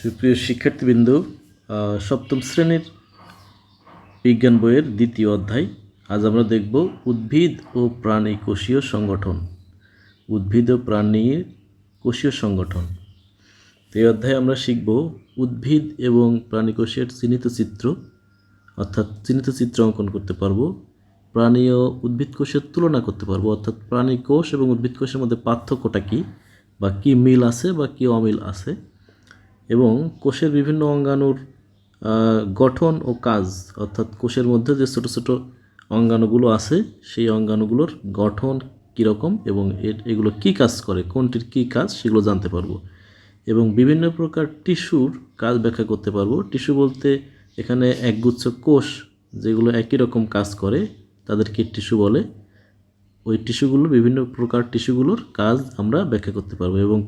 সুপ্রিয় শিক্ষার্থীবৃন্দ সপ্তম শ্রেণির বিজ্ঞান বইয়ের দ্বিতীয় অধ্যায়। আজ আমরা দেখব উদ্ভিদ ও প্রাণী কোষীয় সংগঠন। উদ্ভিদ ও প্রাণীর কোষীয় সংগঠন। এই অধ্যায়ে আমরা শিখব উদ্ভিদ এবং প্রাণী কোষের চিহ্নিত চিত্র, অর্থাৎ চিহ্নিত চিত্র অঙ্কন করতে পারব, প্রাণী ও উদ্ভিদ কোষের তুলনা করতে পারব, অর্থাৎ প্রাণী কোষ এবং উদ্ভিদ কোষের মধ্যে পার্থক্যটা কী, বা কী মিল আছে বা কী অমিল আছে। এবং কোষের বিভিন্ন অঙ্গাণুর গঠন ও কাজ, অর্থাৎ কোষের মধ্যে যে ছোট ছোট অঙ্গাণুগুলো আছে, সেই অঙ্গাণুগুলোর গঠন কীরকম এবং এগুলো কী কাজ করে, কোনটির কী কাজ, সেগুলো জানতে পারব। এবং বিভিন্ন প্রকার টিস্যুর কাজ ব্যাখ্যা করতে পারব। টিস্যু বলতে এখানে একগুচ্ছ কোষ যেগুলো একই রকম কাজ করে, তাদেরকে টিস্যু বলে। ওই টিস্যুগুলো বিভিন্ন প্রকার টিস্যুগুলোর কাজ আমরা ব্যাখ্যা করতে পারব এবং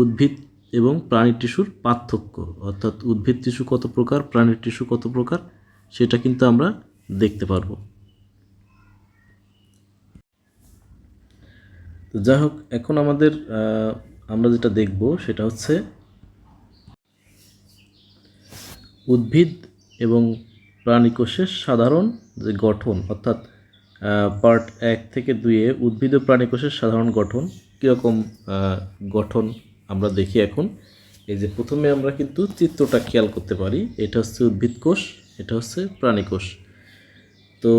উদ্ভিদ এবং প্রাণী টিস্যুর পার্থক্য, অর্থাৎ উদ্ভিদ টিস্যু কত প্রকার, প্রাণীর টিস্যু কত প্রকার, সেটা কিন্তু আমরা দেখতে পারব। তো যাই হোক, এখন আমাদের আমরা যেটা দেখব সেটা হচ্ছে উদ্ভিদ এবং প্রাণী কোষের সাধারণ যে গঠন, অর্থাৎ পার্ট এক থেকে দুইয়ে উদ্ভিদ ও প্রাণী কোষের সাধারণ গঠন, কীরকম গঠন আমরা দেখি এখন। এই যে প্রথমে আমরা কিন্তু চিত্রটা খেয়াল করতে পারি। এটা হচ্ছে উদ্ভিদ কোষ এটা হচ্ছে প্রাণী কোষ তো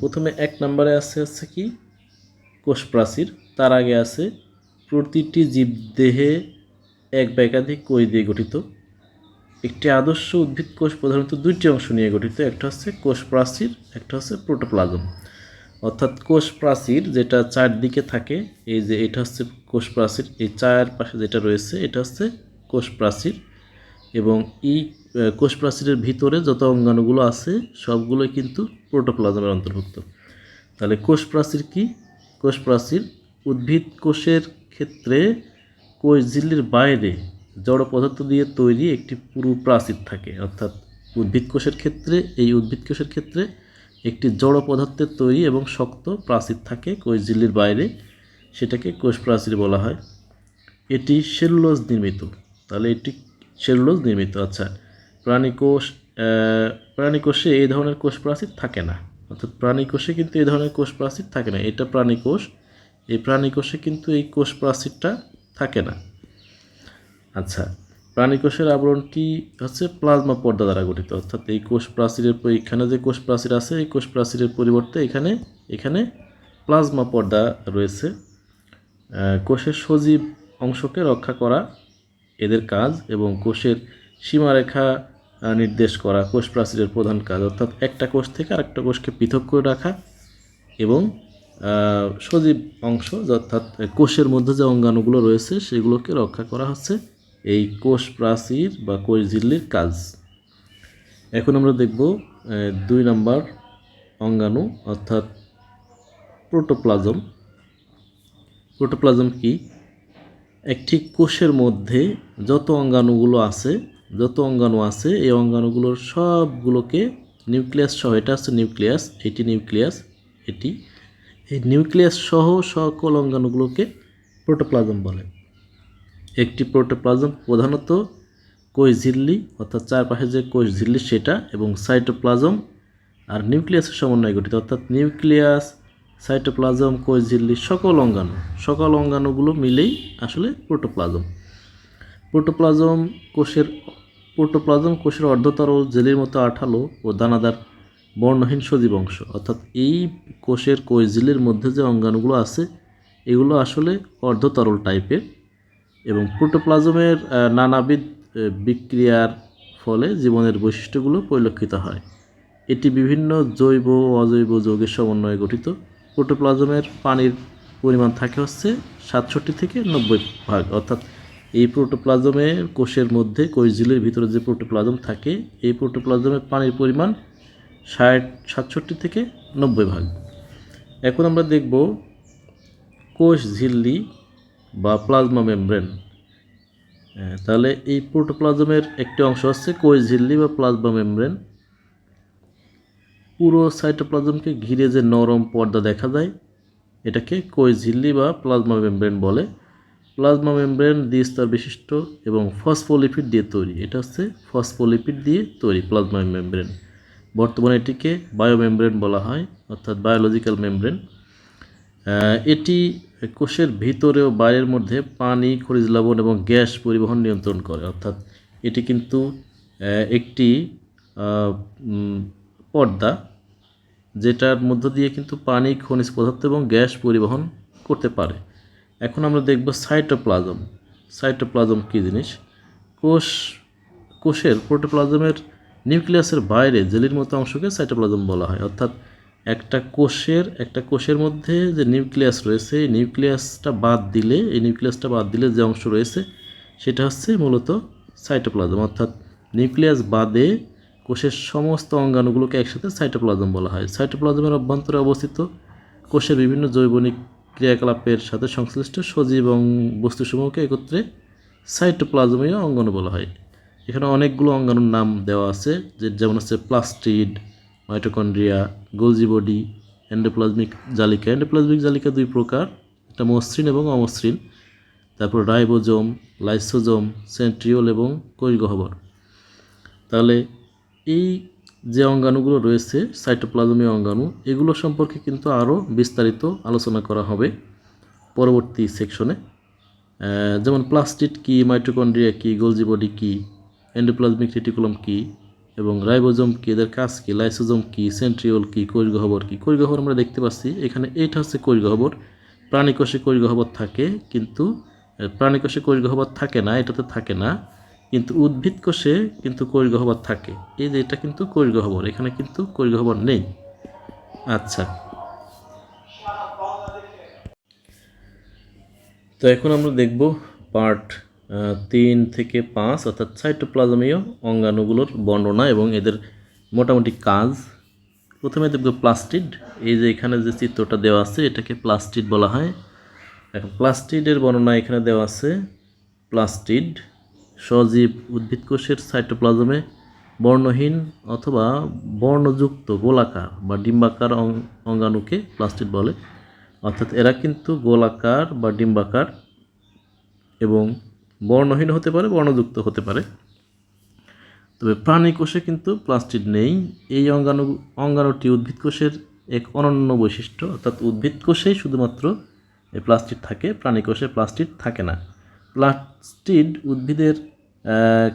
প্রথমে এক নম্বরে আছে হচ্ছে কি? কোষ প্রাচীর তার আগে আছে প্রতিটি জীবদেহে এক বা একাধিক কোষ দিয়ে গঠিত। একটি আদর্শ উদ্ভিদ কোষ প্রধানত দুইটি অংশ নিয়ে গঠিত। একটা হচ্ছে কোষ প্রাচীর একটা হচ্ছে প্রোটোপ্লাজম। অর্থাৎ কোষ প্রাচীর যেটা চারদিকে থাকে, এই যে এটা হচ্ছে কোষ প্রাচীর এই চার পাশে যেটা রয়েছে, এটা হচ্ছে কোষ প্রাচীর এবং এই কোষ প্রাচীরের ভিতরে যত অঙ্গাণুগুলো আছে, সবগুলোই কিন্তু প্রোটোপ্লাজমের অন্তর্ভুক্ত। তাহলে কোষ প্রাচীর কি? কোষ প্রাচীর উদ্ভিদ কোষের ক্ষেত্রে কোষ ঝিল্লির বাইরে জড় পদার্থ দিয়ে তৈরি একটি পুরু প্রাচীর থাকে। অর্থাৎ উদ্ভিদ কোষের ক্ষেত্রে, এই উদ্ভিদ কোষের ক্ষেত্রে একটি জড় পদার্থের তৈরি এবং শক্ত প্রাচীর থাকে কোষ ঝিল্লির বাইরে। সেটাকে কোষ প্রাচীর বলা হয়। এটি সেলুলোজ নির্মিত। তাহলে এটি সেলুলোজ নির্মিত। আচ্ছা প্রাণী কোষ প্রাণী কোষে এই ধরনের কোষ প্রাচীর থাকে না। অর্থাৎ প্রাণী কোষে কিন্তু এই ধরনের কোষ প্রাচীর থাকে না। এটা প্রাণী কোষ। এই প্রাণী কোষে কিন্তু এই কোষ প্রাচীরটা থাকে না। আচ্ছা প্রাণী কোষের আবরণটি হচ্ছে? প্লাজমা পর্দা দ্বারা গঠিত। অর্থাৎ এই কোষ প্রাচীরের এখানে যে কোষ প্রাচীর আছে, এই কোষ প্রাচীরের পরিবর্তে এখানে এখানে প্লাজমা পর্দা রয়েছে। কোষের সজীব অংশকে রক্ষা করা এদের কাজ এবং কোষের সীমারেখা নির্দেশ করা কোষ প্রাচীরের প্রধান কাজ। অর্থাৎ একটা কোষ থেকে আরেকটা কোষকে পৃথক করে রাখা এবং সজীব অংশ, অর্থাৎ কোষের মধ্যে যে অঙ্গাণুগুলো রয়েছে সেগুলোকে রক্ষা করা হচ্ছে এই কোষ প্রাচীর বা কোষ ঝিল্লির কাজ। এখন আমরা দেখব দুই নম্বর অঙ্গাণু, অর্থাৎ প্রোটোপ্লাজম। প্রোটোপ্লাজম কি? একটি কোষের মধ্যে যত অঙ্গাণুগুলো আছে, যত অঙ্গাণু আছে, এই অঙ্গাণুগুলোর সবগুলোকে নিউক্লিয়াস সহ, এটা হচ্ছে নিউক্লিয়াস, এটি নিউক্লিয়াস, এটি, এই নিউক্লিয়াস সহ সকল অঙ্গাণুগুলোকে প্রোটোপ্লাজম বলে। একটি প্রোটোপ্লাজম প্রধানত কোষ ঝিল্লি, অর্থাৎ চারপাশে যে কোষ ঝিল্লি সেটা, এবং সাইটোপ্লাজম আর নিউক্লিয়াসের সমন্বয়ে গঠিত, অর্থাৎ নিউক্লিয়াস সাইটোপ্লাজম, কোষ ঝিল্লি, সকল অঙ্গাণু, সকল অঙ্গাণুগুলো মিলেই আসলে প্রোটোপ্লাজম। প্রোটোপ্লাজম কোষের প্রোটোপ্লাজম কোষের অর্ধতরল জেলির মতো আঠালো ও দানাদার বর্ণহীন সজীব অংশ। অর্থাৎ এই কোষের কোষ ঝিল্লির মধ্যে যে অঙ্গাণুগুলো আছে, এগুলো আসলে অর্ধতরল টাইপের এবং প্রোটোপ্লাজমের নানাবিধ বিক্রিয়ার ফলে জীবনের বৈশিষ্ট্যগুলো পরিলক্ষিত হয়। এটি বিভিন্ন জৈব ও অজৈব যৌগের সমন্বয়ে গঠিত। প্রোটোপ্লাজমের পানির পরিমাণ থাকে হচ্ছে সাতষট্টি থেকে নব্বই ভাগ। অর্থাৎ এই প্রোটোপ্লাজমের কোষের মধ্যে কোষ ঝিলের ভিতরে যে প্রোটোপ্লাজম থাকে, এই প্রোটোপ্লাজমের পানির পরিমাণ ষাট, সাতষট্টি থেকে নব্বই ভাগ। এখন আমরা দেখব কোষ ঝিল্লি বা প্লাজমা মেমব্রেন। তাহলে এই প্রোটোপ্লাজমের একটি অংশ হচ্ছে কোষ ঝিল্লি বা প্লাজমা মেমব্রেন। পুরো সাইটোপ্লাজমকে ঘিরে যে নরম পর্দা দেখা যায়, এটাকে কোষ ঝিল্লি বা প্লাজমা মেমব্রেন বলে। প্লাজমা মেমব্রেন দ্বিস্তর বিশিষ্ট এবং ফসফোলিপিড দিয়ে তৈরি। এটা হচ্ছে ফসফোলিপিড দিয়ে তৈরি প্লাজমা মেমব্রেন বর্তমানে এটিকে বায়োমেমব্রেন বলা হয়, অর্থাৎ বায়োলজিক্যাল মেমব্রেন এটি কোষের ভিতরে ও বাইরের মধ্যে পানি, খনিজ লবণ এবং গ্যাস পরিবহন নিয়ন্ত্রণ করে। অর্থাৎ এটি কিন্তু একটি পর্দা, যেটার মধ্য দিয়ে কিন্তু পানি, খনিজ পদার্থ এবং গ্যাস পরিবহন করতে পারে। এখন আমরা দেখব সাইটোপ্লাজম। সাইটোপ্লাজম কী জিনিস? কোষ, কোষের প্রোটোপ্লাজমের নিউক্লিয়াসের বাইরে জেলির মতো অংশকে সাইটোপ্লাজম বলা হয়। অর্থাৎ একটা কোষের একটা কোষের মধ্যে যে নিউক্লিয়াস রয়েছে, এই নিউক্লিয়াসটা বাদ দিলে, এই নিউক্লিয়াসটা বাদ দিলে যে অংশ রয়েছে, সেটা হচ্ছে মূলত সাইটোপ্লাজম। অর্থাৎ নিউক্লিয়াস বাদে কোষের সমস্ত অঙ্গাণুগুলোকে একসাথে সাইটোপ্লাজম বলা হয়। সাইটোপ্লাজমের অভ্যন্তরে অবস্থিত কোষের বিভিন্ন জৈবনিক ক্রিয়াকলাপের সাথে সংশ্লিষ্ট সজীব এবং বস্তুসমূহকে একত্রে সাইটোপ্লাজমীয় অঙ্গাণু বলা হয়। এখানে অনেকগুলো অঙ্গাণুর নাম দেওয়া আছে, যে যেমন হচ্ছে plastid mitochondria Golgi body endoplasmic জালিকা। এন্ডোপ্লাজমিক জালিকা দুই প্রকার, একটা মসৃণ এবং অমসৃণ। তারপর রাইবোজোম, লাইসোজোম, সেন্ট্রিওল এবং কৈগহবর তাহলে এই যে অঙ্গাণুগুলো রয়েছে সাইটোপ্লাজমীয় অঙ্গাণু, এগুলো সম্পর্কে কিন্তু আরও বিস্তারিত আলোচনা করা হবে পরবর্তী সেকশনে যেমন প্লাস্টিড কী মাইটোকন্ড্রিয়া কী গোলজি বডি কী এন্ডোপ্লাজমিক রেটিকুলাম কী, এবং রাইবোজম কী, এদের কাজ কী লাইসোজোম কী সেন্ট্রিওল কী কৈর্গহবর কী। কৈর্গহবর আমরা দেখতে পাচ্ছি, এখানে এইটা হচ্ছে কৈর্গহবর প্রাণীকোষে কৈর্গহবর থাকে, কিন্তু প্রাণীকোষে কৈর্গহবর থাকে না, এটাতে থাকে না। কিন্তু উদ্ভিদ কোষে কিন্তু কৈর্গহবর থাকে। এই যে এটা কিন্তু কৈর্গহবর এখানে কিন্তু কৈর্গহবর নেই। আচ্ছা। তো এখন আমরা দেখব পার্ট তিন থেকে পাঁচ, অর্থাৎ সাইটোপ্লাজমীয় অঙ্গাণুগুলোর বর্ণনা এবং এদের মোটামুটি কাজ। প্রথমে দেখব প্লাস্টিড। এই যে এখানে যে চিত্রটা দেওয়া আছে, এটাকে প্লাস্টিড বলা হয়। এখন প্লাস্টিডের বর্ণনা এখানে দেওয়া আছে। প্লাস্টিড সজীব উদ্ভিদ কোষের সাইটোপ্লাজমে বর্ণহীন অথবা বর্ণযুক্ত গোলাকার বা ডিম্বাকার অঙ্গাণুকে প্লাস্টিড বলে। অর্থাৎ এরা কিন্তু গোলাকার বা ডিম্বাকার এবং বর্ণহীন হতে পারে, বর্ণযুক্ত হতে পারে। তবে প্রাণী কোষে কিন্তু প্লাস্টিড নেই। এই অঙ্গাণু, অঙ্গাণুটি উদ্ভিদ কোষের এক অনন্য বৈশিষ্ট্য। অর্থাৎ উদ্ভিদ কোষেই শুধুমাত্র এই প্লাস্টিড থাকে, প্রাণী কোষে প্লাস্টিড থাকে না। প্লাস্টিড উদ্ভিদের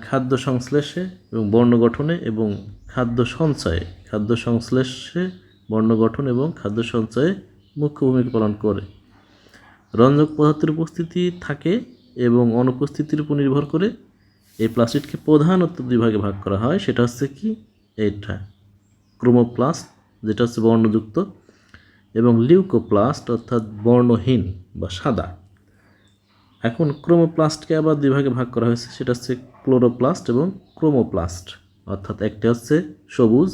খাদ্য সংশ্লেষে এবং বর্ণ গঠনে এবং খাদ্য সঞ্চয়ে, খাদ্য সংশ্লেষে বর্ণ গঠন এবং খাদ্য সঞ্চয়ে মুখ্য ভূমিকা পালন করে। রঞ্জক পদার্থের উপস্থিতি থাকে এবং অনুপস্থিতির উপর নির্ভর করে এই প্লাস্টিডকে প্রধানত দুই ভাগে ভাগ করা হয়। সেটা হচ্ছে কি? এইটা, ক্রোমোপ্লাস্ট, যেটা হচ্ছে বর্ণযুক্ত, এবং লিউকোপ্লাস্ট, অর্থাৎ বর্ণহীন বা সাদা। এখন ক্রোমোপ্লাস্টকে আবার দুই ভাগে ভাগ করা হয়েছে। সেটা হচ্ছে ক্লোরোপ্লাস্ট এবং ক্রোমোপ্লাস্ট। অর্থাৎ একটা হচ্ছে সবুজ,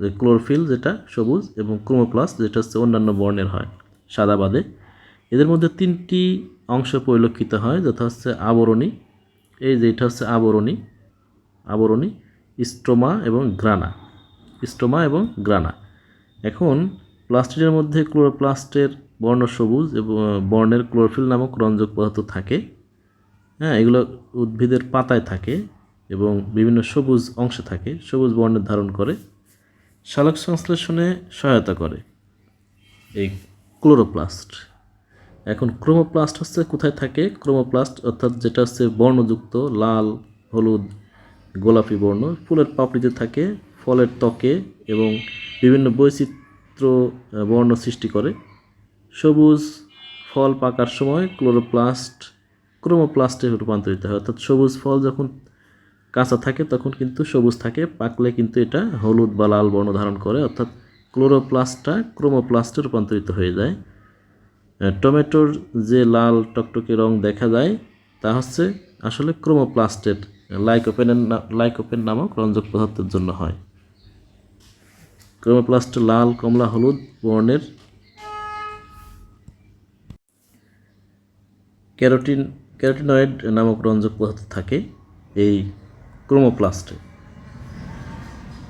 যে ক্লোরোফিল যেটা সবুজ, এবং ক্রোমোপ্লাস্ট যেটা হচ্ছে অন্যান্য বর্ণের হয়, সাদা বাদে। এদের মধ্যে তিনটি অংশ পরিলক্ষিত হয়, যথা হচ্ছে আবরণী। এই যে এটা হচ্ছে আবরণী আবরণী, স্ট্রোমা এবং গ্রানা, স্ট্রোমা এবং গ্রানা। এখন প্লাস্টিডের মধ্যে ক্লোরোপ্লাস্টের বর্ণ সবুজ এবং বর্ণের ক্লোরোফিল নামক রঞ্জক পদার্থ থাকে। হ্যাঁ এগুলো উদ্ভিদের পাতায় থাকে এবং বিভিন্ন সবুজ অংশে থাকে, সবুজ বর্ণের ধারণ করে। শালক সংশ্লেষণে সহায়তা করে এই ক্লোরোপ্লাস্ট। এখন ক্রোমোপ্লাস্ট হচ্ছে কোথায় থাকে? ক্রোমোপ্লাস্ট অর্থাৎ যেটা হচ্ছে বর্ণযুক্ত লাল, হলুদ, গোলাপি বর্ণ। ফুলের পাপড়িতে থাকে, ফলের ত্বকে এবং বিভিন্ন বৈচিত্র্য বর্ণ সৃষ্টি করে। সবুজ ফল পাকার সময় ক্লোরোপ্লাস্ট, ক্রোমোপ্লাস্টে রূপান্তরিত হয়। অর্থাৎ সবুজ ফল যখন কাঁচা থাকে, তখন কিন্তু সবুজ থাকে। পাকলে কিন্তু এটা হলুদ বা লাল বর্ণ ধারণ করে। অর্থাৎ ক্লোরোপ্লাস্টটা ক্রোমোপ্লাস্টে রূপান্তরিত হয়ে যায়। টমেটোর যে লাল টকটকে রং দেখা যায়, তা হচ্ছে আসলে ক্রোমোপ্লাস্টের, লাইকোপেনের লাইকোপেন নামক রঞ্জক পদার্থের জন্য হয়। ক্রোমোপ্লাস্ট লাল, কমলা, হলুদ বর্ণের ক্যারোটিন ক্যারোটিনয়েড নামক রঞ্জক পদার্থ থাকে এই ক্রোমোপ্লাস্টে।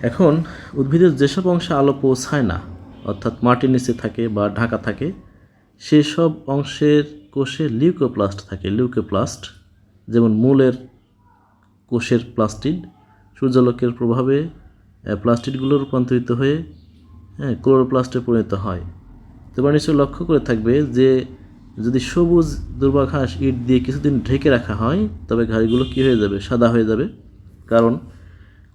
এখন উদ্ভিদের যেসব অংশে আলো পৌঁছায় না, অর্থাৎ মাটির নিচে থাকে বা ঢাকা থাকে, সেসব অংশের কোষে লিউকোপ্লাস্ট থাকে। লিউকোপ্লাস্ট যেমন মূলের কোষের প্লাস্টিড, সূর্যালোকের প্রভাবে প্লাস্টিডগুলো রূপান্তরিত হয়ে হ্যাঁ ক্লোরোপ্লাস্টে পরিণত হয়। তোমরা নিশ্চয়ই লক্ষ্য করে থাকবে যে যদি সবুজ দুর্বাঘাস ইট দিয়ে কিছুদিন ঢেকে রাখা হয়, তবে ঘাসগুলো কী হয়ে যাবে? সাদা হয়ে যাবে। কারণ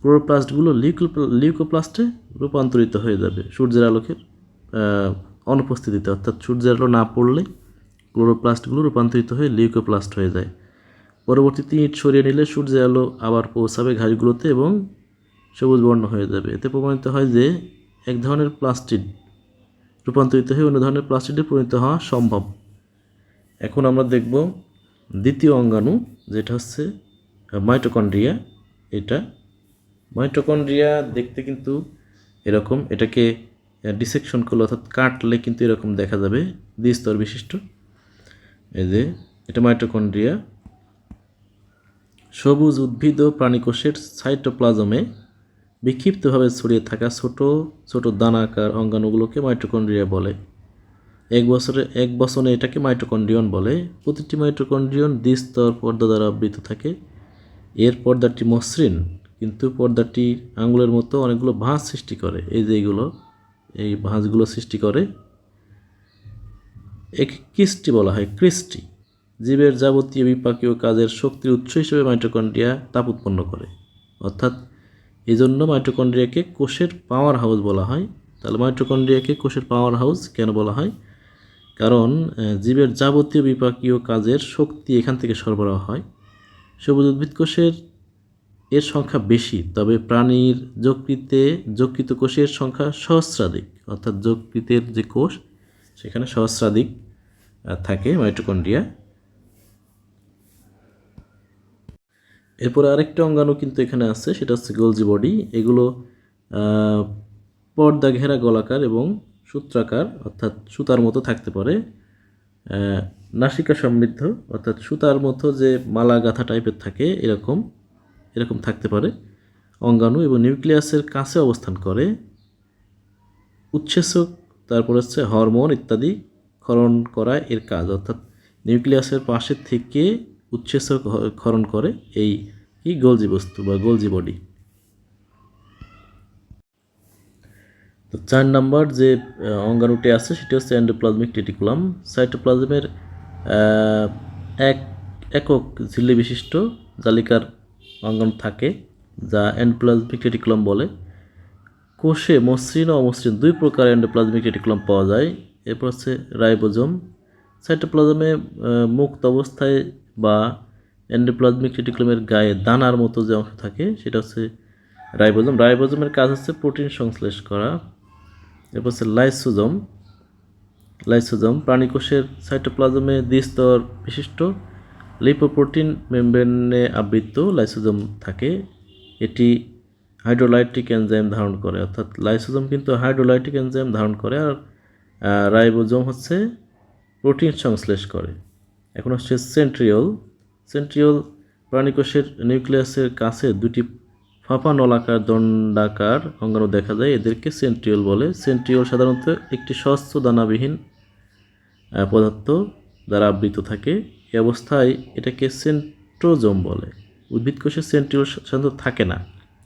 ক্লোরোপ্লাস্টগুলো লিউকো লিউকোপ্লাস্টে রূপান্তরিত হয়ে যাবে সূর্যের আলোকের অনুপস্থিতিতে। অর্থাৎ সূর্যের আলো না পড়লে ক্লোরোপ্লাস্টগুলো রূপান্তরিত হয়ে লিউকোপ্লাস্ট হয়ে যায়। পরবর্তীতে ইট সরিয়ে নিলে সূর্যের আলো আবার পৌঁছাবে ঘাসগুলোতে এবং সবুজ বর্ণ হয়ে যাবে। এতে প্রমাণিত হয় যে এক ধরনের প্লাস্টিড রূপান্তরিত হয়ে অন্য ধরনের প্লাস্টিডে পরিণত হওয়া সম্ভব। এখন আমরা দেখব দ্বিতীয় অঙ্গাণু, যেটা হচ্ছে মাইটোকন্ড্রিয়া। এটা মাইটোকন্ড্রিয়া দেখতে কিন্তু এরকম, এটাকে ডিসেকশন করলে অর্থাৎ কাটলে কিন্তু এরকম দেখা যাবে, দ্বিস্তর বিশিষ্ট। এই যে, এটা মাইটোকন্ড্রিয়া। সবুজ উদ্ভিদ ও প্রাণীকোষের সাইটোপ্লাজমে বিক্ষিপ্তভাবে ছড়িয়ে থাকা ছোট ছোট দানাকার অঙ্গাণুগুলোকে মাইটোকন্ড্রিয়া বলে। এক বছরে এক বছরে এটাকে মাইটোকন্ড্রিয়ন বলে। প্রতিটি মাইটোকন্ড্রিয়ন দ্বিস্তর পর্দা দ্বারা আবৃত থাকে। এর পর্দাটি মসৃণ, কিন্তু পর্দাটি আঙুলের মতো অনেকগুলো ভাঁজ সৃষ্টি করে। এই যে এইগুলো এই ভাঁজগুলো সৃষ্টি করে। একে ক্রিস্টি বলা হয়, ক্রিস্টি। জীবের যাবতীয় বিপাকীয় কাজের শক্তির উৎস হিসেবে মাইটোকন্ড্রিয়া তাপ উৎপন্ন করে। অর্থাৎ এই জন্য মাইটোকন্ড্রিয়াকে কোষের পাওয়ার হাউস বলা হয়। তাহলে মাইটোকন্ড্রিয়াকে কোষের পাওয়ার হাউস কেন বলা হয়? কারণ জীবের যাবতীয় বিপাকীয় কাজের শক্তি এখান থেকে সরবরাহ হয়। সবুজ উদ্ভিদ কোষের এর সংখ্যা বেশি, তবে প্রাণীর যকৃতে যকৃত কোষের সংখ্যা সহস্রাধিক, অর্থাৎ যকৃতের যে কোষ, সেখানে সহস্রাধিক থাকে মাইটোকন্ড্রিয়া। এরপরে আরেকটা অঙ্গাণু কিন্তু এখানে আছে, সেটা হচ্ছে গোলজি বডি। এগুলো পর্দা ঘেরা গোলাকার এবং সূত্রাকার, অর্থাৎ সুতার মতো থাকতে পারে। নাসিকা সমৃদ্ধ, অর্থাৎ সুতার মতো যে মালা গাঁথা টাইপের থাকে, এরকম এরকম থাকতে পারে। অঙ্গাণু এবং নিউক্লিয়াসের কাছে অবস্থান করে। উচ্ছেসক, তারপর হচ্ছে হরমোন ইত্যাদি ক্ষরণ করা এর কাজ, অর্থাৎ নিউক্লিয়াসের পাশে থেকে উচ্ছেসক ক্ষরণ করে এই কি? গোলজি বস্তু বা গোলজি বডি তো চার নাম্বার যে অঙ্গাণুটি আছে, সেটি হচ্ছে অ্যান্ডোপ্লাজমিক রেটিকুলাম সাইটোপ্লাজমের এক, একক ঝিল্লি বিশিষ্ট জালিকার অঙ্গাণু থাকে, যা অ্যান্ডোপ্লাজমিক রেটিকুলাম বলে। কোষে মসৃণ ও অমসৃণ দুই প্রকার এন্ডোপ্লাজমিক রেটিকুলাম পাওয়া যায়। এরপর হচ্ছে রাইবোজোম। সাইটোপ্লাজমে মুক্ত অবস্থায় বা অ্যান্ডোপ্লাজমিক রেটিকুলামের গায়ে দানার মতো যে অংশ থাকে, সেটা হচ্ছে রাইবোজোম। রাইবোজোমের কাজ হচ্ছে প্রোটিন সংশ্লেষ করা। এরপর হচ্ছে লাইসোজম। লাইসোজোম প্রাণীকোষের সাইটোপ্লাজমে দ্বিস্তর বিশিষ্ট লিপোপ্রোটিন মেমব্রেনে আবৃত লাইসোজম থাকে। এটি হাইড্রোলাইটিক এনজাইম ধারণ করে। অর্থাৎ লাইসোজম কিন্তু হাইড্রোলাইটিক এনজাইম ধারণ করে আর রাইবোজোম হচ্ছে প্রোটিন সংশ্লেষ করে। এখন হচ্ছে সেন্ট্রিওল। সেন্ট্রিওল প্রাণীকোষের নিউক্লিয়াসের কাছে দুটি ফাঁপা নলাকার দণ্ডাকার অঙ্গাণু দেখা যায় এদেরকে সেন্ট্রিওল বলে। সেন্ট্রিওল সাধারণত একটি স্বচ্ছ দানাবিহীন পদার্থ দ্বারা আবৃত থাকে। এই অবস্থায় এটাকে সেন্ট্রোজোম বলে। উদ্ভিদ কোষে সেন্ট্রিওল সাধারণত থাকে না।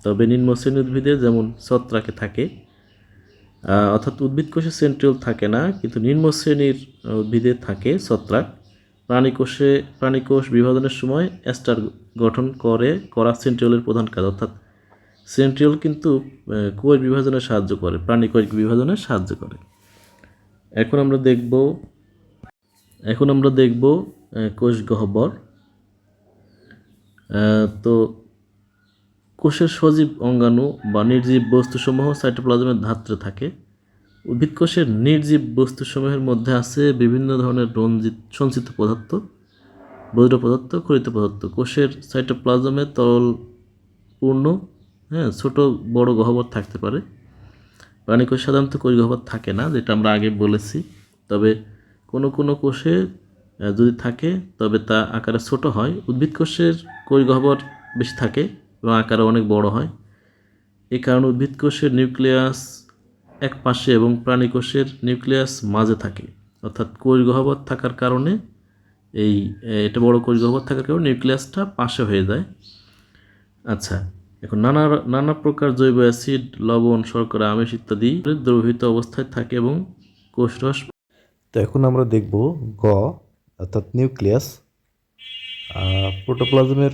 তবে নিম্ন শ্রেণি উদ্ভিদে যেমন ছত্রাকে থাকে অর্থাৎ উদ্ভিদ কোষে সেন্ট্রিওল থাকে না, কিন্তু নিম্ন শ্রেণির উদ্ভিদে থাকে ছত্রাক। প্রাণীকোষে প্রাণীকোষ বিভাজনের সময় অ্যাস্টার গঠন করে করা সেন্ট্রিওলের প্রধান কাজ, অর্থাৎ সেন্ট্রিওল কিন্তু কোষ বিভাজনে সাহায্য করে প্রাণীকোষ বিভাজনে সাহায্য করে। এখন আমরা দেখব, এখন আমরা দেখব কোষ গহ্বর। তো কোষের সজীব অঙ্গাণু বা নির্জীব বস্তুসমূহ সাইটোপ্লাজমের ধাত্রে থাকে। উদ্ভিদ কোষের নির্জীব বস্তুসমূহের মধ্যে আছে বিভিন্ন ধরনের রঞ্জিত সঞ্চিত পদার্থ বজ্র পদার্থ খরিত পদার্থ। কোষের সাইটোপ্লাজমে তরল পূর্ণ হ্যাঁ ছোট বড় গহ্বর থাকতে পারে। প্রাণীকোষ সাধারণত কোষ গহ্বর থাকে না, যেটা আমরা আগে বলেছি। তবে কোনো কোনো কোষে যদি থাকে, তবে তা আকারে ছোট হয়। উদ্ভিদ কোষের কোষ গহ্বর বেশি থাকে এবং আকারে অনেক বড় হয়। এই কারণে উদ্ভিদ কোষের নিউক্লিয়াস এক পাশে এবং প্রাণী কোষের নিউক্লিয়াস মাঝে থাকে। অর্থাৎ কোষ গহ্বর থাকার কারণে এই এটা বড় কোষ গহ্বর থাকার কারণে নিউক্লিয়াসটা পাশে হয়ে যায়। আচ্ছা এখন নানা নানা প্রকার জৈব অ্যাসিড, লবণ, শর্করা, আমিষ ইত্যাদি দ্রবীভূত অবস্থায় থাকে এবং কোষরস তো এখন আমরা দেখব গ, অর্থাৎ নিউক্লিয়াস প্রোটোপ্লাজমের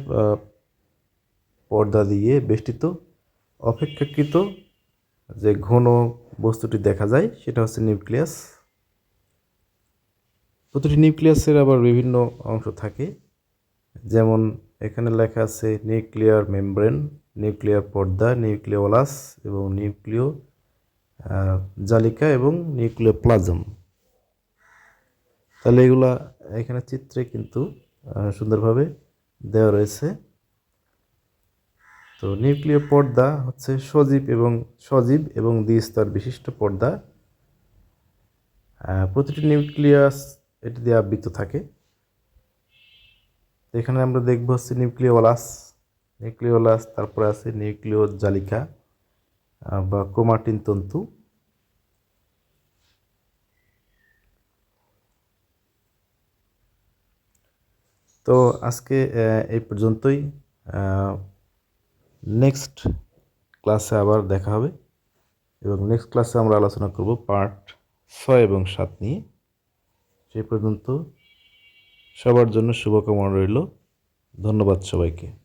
পর্দা দিয়ে বেষ্টিত, অপেক্ষাকৃত যে ঘন বস্তুটি দেখা যায়, সেটা হচ্ছে নিউক্লিয়াস। প্রতিটি নিউক্লিয়াসের আবার বিভিন্ন অংশ থাকে। যেমন এখানে লেখা আছে নিউক্লিয়ার মেমব্রেন নিউক্লিয়ার পর্দা, নিউক্লিওলাস এবং নিউক্লিও জালিকা এবং নিউক্লিয় প্লাজম তাহলে এগুলা এখানে চিত্রে কিন্তু সুন্দরভাবে দেওয়া রয়েছে। তো নিউক্লিয় পর্দা হচ্ছে সজীব এবং সজীব এবং দ্বিস্তর বিশিষ্ট পর্দা। প্রতিটি নিউক্লিয়াস এটি দিয়ে আবৃত থাকে। এখানে আমরা দেখব হচ্ছে নিউক্লিওলাস নিউক্লিওলাস, তারপরে আছে নিউক্লিয় জালিকা বা ক্রোমাটিন তন্তু। তো আজকে এই পর্যন্তই। নেক্সট ক্লাসে আবার দেখা হবে এবং নেক্সট ক্লাসে আমরা আলোচনা করব পার্ট ছয় এবং সাত নিয়ে। সেই পর্যন্ত সবার জন্য শুভকামনা রইল। ধন্যবাদ সবাইকে।